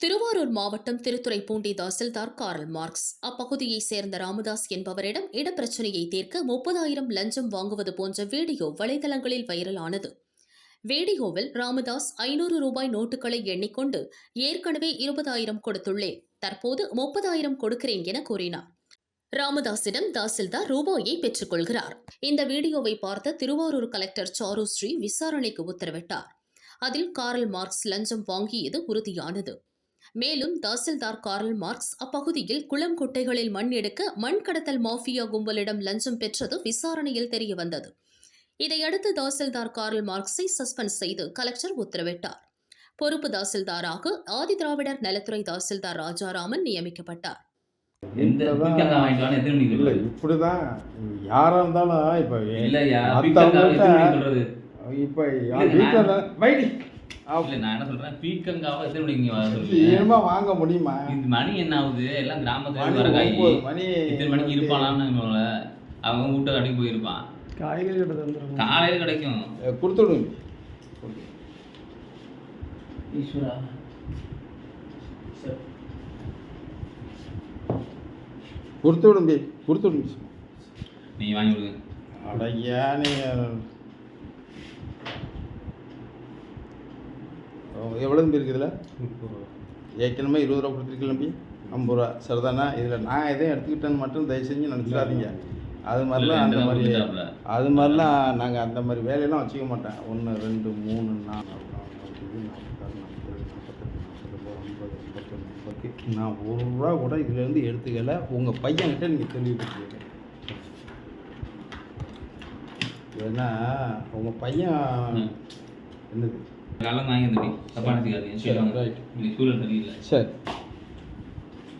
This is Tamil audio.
திருவாரூர் மாவட்டம் திருத்துறைப்பூண்டி தாசில்தார் கார்ல் மார்க்ஸ். அப்பகுதியைச் சேர்ந்த ராமதாஸ் என்பவரிடம் இடப்பிரச்சனையை தீர்க்க முப்பதாயிரம் லஞ்சம் வாங்குவது போன்ற வீடியோ வலைதளங்களில் வைரலானது. வீடியோவில் ராமதாஸ் ஐநூறு ரூபாய் நோட்டுகளை எண்ணிக்கொண்டு ஏற்கனவே இருபதாயிரம் கொடுத்துள்ளேன் தற்போது முப்பதாயிரம் கொடுக்கிறேன் என கூறினார். ராமதாஸிடம் தாசில்தார் ரூபாயை பெற்றுக்கொள்கிறார். இந்த வீடியோவை பார்த்த திருவாரூர் கலெக்டர் சாரு ஸ்ரீ விசாரணைக்கு உத்தரவிட்டார். அதில் கார்ல் மார்க்ஸ் லஞ்சம் வாங்கியது உறுதியானது. மேலும் தாசில்தார் கார்ல் மார்க்ஸ் அப்பகுதியில் குளம் குட்டைகளில் மண் எடுக்க மண் கடத்தல் மாஃபியா கும்பலிடம் லஞ்சம் பெற்றது விசாரணையில் தெரியவந்தது. இதையடுத்து தாசில்தார் கார்ல் மார்க்ஸை சஸ்பெண்ட் செய்து கலெக்டர் உத்தரவிட்டார். பொறுப்பு தாசில்தாராக ஆதிதிராவிடர் நலத்துறை தாசில்தார் ராஜாராமன் நியமிக்கப்பட்டார். இருந்தாலும் இப்போ இல்ல, நான்- என்ன சொல்றேன்? பீக்கங்காவை எத்தனை மணிக்கு இனிமே வாங்க முடியுமா? இது மணி என்ன ஆகுது? எல்லாம் கிராமத்துல மணி வர காய் ஒன்பது மணி இத்தனை மணிக்கு இருப்பானான்னு அவங்க வீட்டை கடைக்கு போயிருப்பான். காய்கறி கடை தந்துடும் காலையில கிடைக்கும். கொடுத்து விடுங்க ஈஸ்வரா. கொடுத்து விடுங்க கொடுத்து விடுங்க நீ வாங்கி விடுங்க அடையா நீங்கள் எவ்வளோ தம்பி இருக்குது இதில் ஏற்கனவே இருபது ரூபா கொடுத்துருக்கீங்க தம்பி ஐம்பது ரூபா சரிதானா இதில் நான் எதையும் எடுத்துக்கிட்டேன்னு மட்டும் தயவு செஞ்சு நினச்சிடாதீங்க அது மாதிரிலாம் அந்த மாதிரி. அது மாதிரிலாம் நாங்கள் அந்த மாதிரி வேலையெல்லாம் வச்சுக்க மாட்டேன் ஒன்று ரெண்டு மூணு நாலு நான் ஒரு ரூபா கூட இதுலேருந்து எடுத்துக்கல உங்கள் பையன்கிட்ட நீங்கள் தெளிவுபடுத்திக்க ஏன்னா உங்கள் பையன் காலைல வாங்கி தம்பி தப்பா நினைச்சுக்காதீங்க சரி, சரி right. நீ சூழல் சரியில்லை. சரி.